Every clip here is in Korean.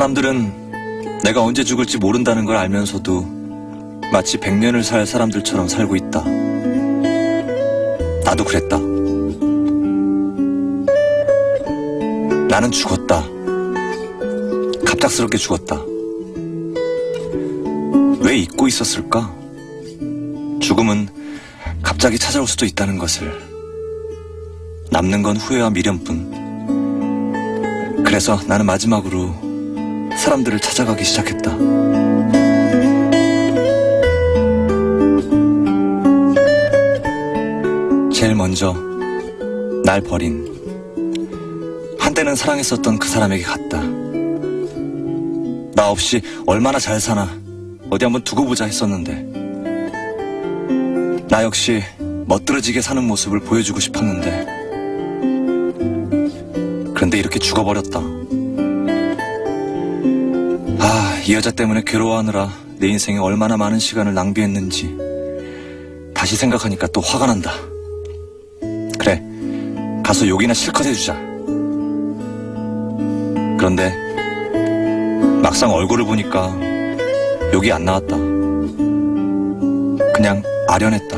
사람들은 내가 언제 죽을지 모른다는 걸 알면서도 마치 백년을 살 사람들처럼 살고 있다. 나도 그랬다. 나는 죽었다. 갑작스럽게 죽었다. 왜 잊고 있었을까? 죽음은 갑자기 찾아올 수도 있다는 것을. 남는 건 후회와 미련뿐. 그래서 나는 마지막으로 사람들을 찾아가기 시작했다. 제일 먼저 날 버린 한때는 사랑했었던 그 사람에게 갔다. 나 없이 얼마나 잘 사나 어디 한번 두고 보자 했었는데 나 역시 멋들어지게 사는 모습을 보여주고 싶었는데 그런데 이렇게 죽어버렸다. 아, 이 여자 때문에 괴로워하느라 내 인생에 얼마나 많은 시간을 낭비했는지 다시 생각하니까 또 화가 난다. 그래, 가서 욕이나 실컷 해주자. 그런데 막상 얼굴을 보니까 욕이 안 나왔다. 그냥 아련했다.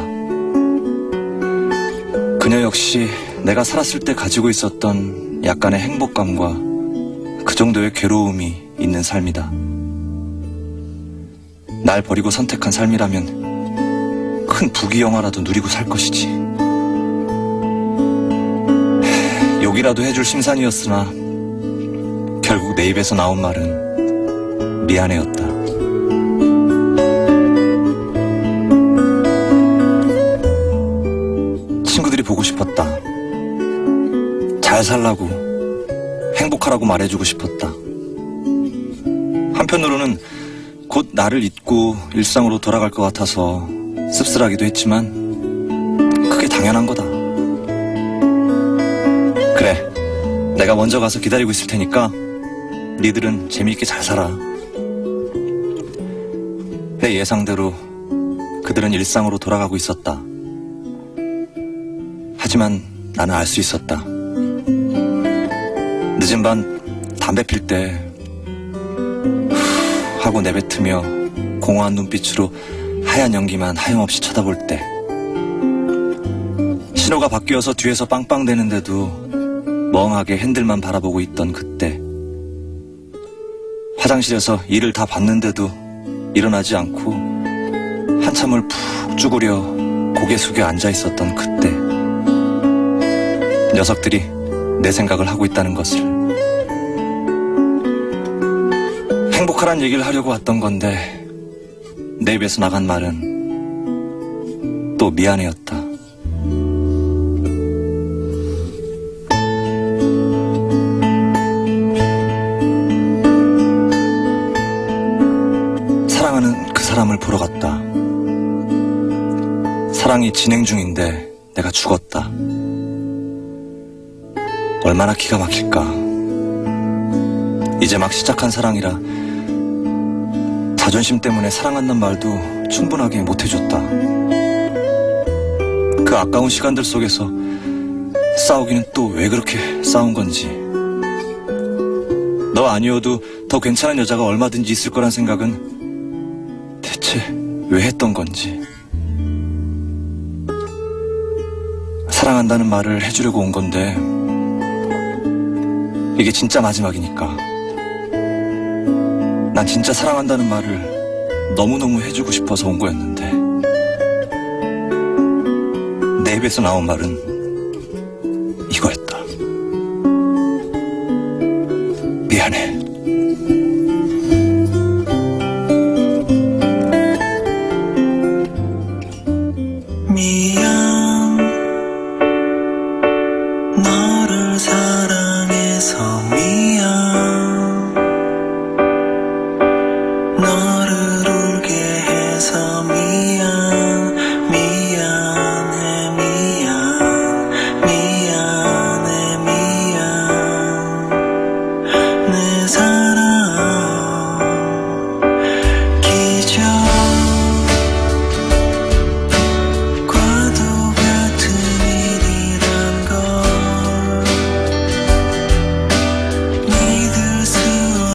그녀 역시 내가 살았을 때 가지고 있었던 약간의 행복감과 그 정도의 괴로움이 있는 삶이다. 날 버리고 선택한 삶이라면 큰 부귀영화라도 누리고 살 것이지. 욕이라도 해줄 심산이었으나 결국 내 입에서 나온 말은 미안해였다. 친구들이 보고 싶었다. 잘 살라고, 행복하라고 말해주고 싶었다. 한편으로는 곧 나를 잊고 일상으로 돌아갈 것 같아서 씁쓸하기도 했지만 그게 당연한 거다. 그래, 내가 먼저 가서 기다리고 있을 테니까 니들은 재미있게 잘 살아. 내 예상대로 그들은 일상으로 돌아가고 있었다. 하지만 나는 알 수 있었다. 늦은 밤 담배 필때 하고 내뱉으며 공허한 눈빛으로 하얀 연기만 하염없이 쳐다볼 때 신호가 바뀌어서 뒤에서 빵빵대는데도 멍하게 핸들만 바라보고 있던 그때 화장실에서 일을 다 봤는데도 일어나지 않고 한참을 푹 쭈그려 고개 숙여 앉아 있었던 그때 녀석들이 내 생각을 하고 있다는 것을 행복하란 얘기를 하려고 왔던 건데 내 입에서 나간 말은 또 미안해였다. 사랑하는 그 사람을 보러 갔다. 사랑이 진행 중인데 내가 죽었다. 얼마나 기가 막힐까. 이제 막 시작한 사랑이라 자존심 때문에 사랑한다는 말도 충분하게 못해줬다. 그 아까운 시간들 속에서 싸우기는 또 왜 그렇게 싸운 건지. 너 아니어도 더 괜찮은 여자가 얼마든지 있을 거란 생각은 대체 왜 했던 건지. 사랑한다는 말을 해주려고 온 건데, 이게 진짜 마지막이니까. 난 진짜 사랑한다는 말을 너무너무 해주고 싶어서 온 거였는데. 내 입에서 나온 말은